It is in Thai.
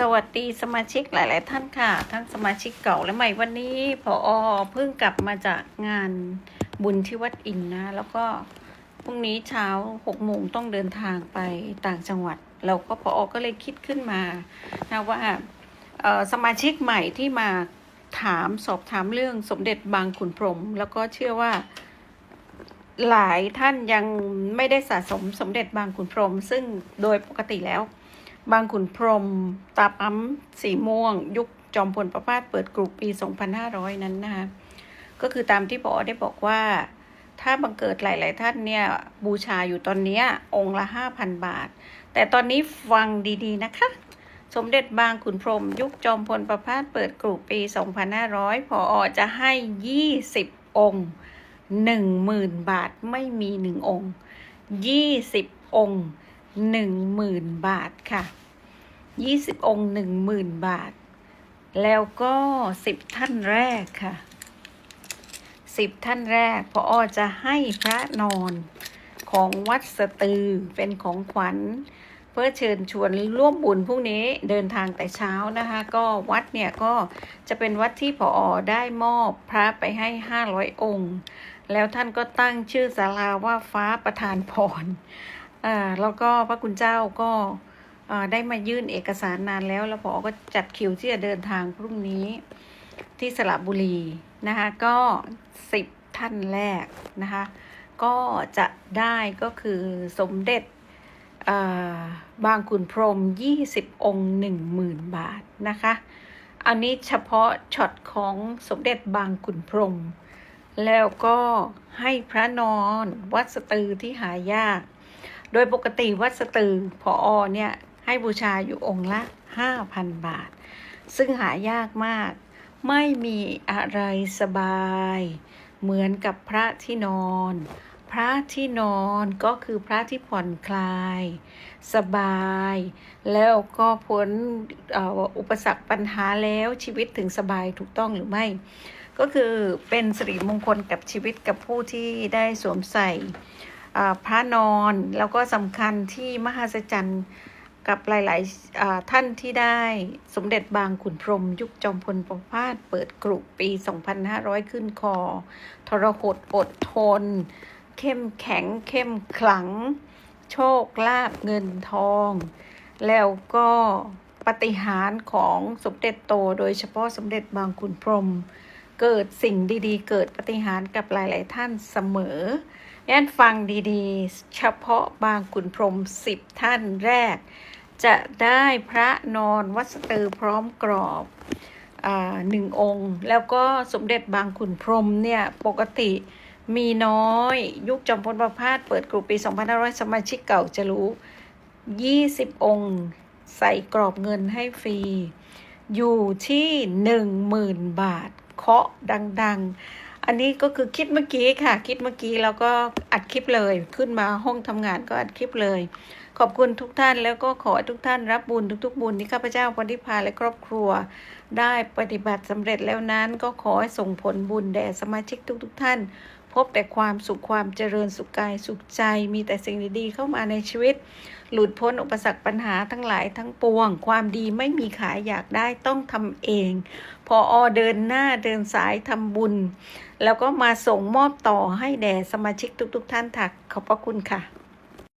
สวัสดีสมาชิกหลาย ๆ ท่านค่ะ ทั้งสมาชิกเก่าและใหม่วันนี้พออเพิ่งกลับมาจากงานบุญที่วัดอินนะ แล้วก็พรุ่งนี้เช้าหกโมงต้องเดินทางไปต่างจังหวัด เราก็พออก็เลยคิดขึ้นมานะว่าสมาชิกใหม่ที่มาถามสอบถามเรื่องสมเด็จบางขุนพรหมแล้วก็เชื่อว่าหลายท่านยังไม่ได้สะสมสมเด็จบางขุนพรหมซึ่งโดยปกติแล้ว บางขุนพรหมตาปั๊มสีม่วง ยุคจอมพลประพาสเปิดกรุปี 2500 นั้นนะคะก็คือตามที่ปอได้บอกว่า ถ้าบังเกิดหลาย ๆ ท่านเนี่ย บูชาอยู่ตอนนี้องค์ละ 5,000 บาท แต่ตอนนี้ฟังดี ๆ นะคะ สมเด็จบางขุนพรหมยุคจอมพลประพาสเปิดกรุปี 2500 พออจะให้ 20 องค์10,000 บาทไม่มีหนึ่งองค์ 20องค์10,000บาทค่ะ20องค์10,000บาท แล้วก็10ท่านแรกค่ะ10ท่านแรกพออจะให้พระนอนของวัดสตือเป็นของขวัญ เพื่อเชิญชวนร่วมบุญพรุ่งนี้เดินทางแต่เช้านะคะ ก็วัดเนี่ยก็จะเป็นวัดที่พออได้มอบพระไปให้500องค์ แล้วท่านก็ตั้งชื่อศาลาว่าฟ้าประทานพร อ่าแล้วก็พระคุณเจ้าก็ได้มายื่นเอกสารนานแล้ว แล้วพอก็จัดคิวที่จะเดินทางพรุ่งนี้ที่สระบุรีนะคะก็สิบท่านแรกนะคะก็จะได้ก็คือสมเด็จบางขุนพรม 20 องค์ 10,000 บาทนะคะ อันนี้เฉพาะช็อตของสมเด็จบางขุนพรม แล้วก็ให้พระนอนวัดสตือที่หายาก โดยปกติวัดสตือพออเนี่ยให้บูชาอยู่องค์ละ 5,000 บาท ซึ่งหายากมาก ไม่มีอะไรสบาย เหมือนกับพระที่นอน พระที่นอนก็คือพระที่ผ่อนคลาย สบาย แล้วก็พ้นอ,อุปสรรคปัญหาแล้วชีวิตถึงสบายถูกต้องหรือไม่ ก็คือเป็นสิริมงคลกับชีวิตกับผู้ที่ได้สวมใส่ พระนอน แล้วก็สำคัญที่มหัศจรรย์กับหลายๆท่านที่ได้สมเด็จบางขุนพรหมยุคจอมพลประพาสเปิดกรุปี 2500 ขึ้นคอ ทรหดอดทน เข้มแข็งเข้มขลัง โชคลาภเงินทอง แล้วก็ปฏิหารของสมเด็จโตโดยเฉพาะสมเด็จบางขุนพรหม เกิดสิ่งดีๆ เกิดปฏิหารกับหลาย ๆ ท่านเสมอยันฟังดีๆ เฉพาะบางขุนพรหมสิบท่านแรก จะได้พระนอนวัดสตือพร้อมกรอบอาหนึ่งองค์ แล้วก็สมเด็จบางขุนพรหมเนี่ย ปกติมีน้อยยุคจอมพลประพาสเปิดกรุปี 2500 สมาชิกเก่าจะรู้ 20 องค์ ใส่กรอบเงินให้ฟรี อยู่ที่ 10,000 บาท เคาะดัง ๆ อันนี้ก็คือคิดเมื่อกี้ค่ะ คิดเมื่อกี้แล้วก็อัดคลิปเลย ขึ้นมาห้องทำงานก็อัดคลิปเลย ขอบคุณทุกท่านแล้วก็ขอให้ทุกท่านรับบุญทุก ๆ บุญที่ข้าพเจ้าปฏิภาณและครอบครัว ได้ปฏิบัติสำเร็จแล้วนั้นก็ขอให้ส่งผลบุญแด่สมาชิกทุก ๆ ท่าน พบแต่ความสุขความเจริญสุขกายสุขใจ มีแต่สิ่งดีๆเข้ามาในชีวิต หลุดพ้นอุปสรรคปัญหาทั้งหลายทั้งปวง ความดีไม่มีขายอยากได้ต้องทำเอง พออเดินหน้าเดินสายทำบุญ แล้วก็มาส่งมอบต่อให้แด่สมาชิกทุก ๆ ท่านถักขอบพระคุณค่ะ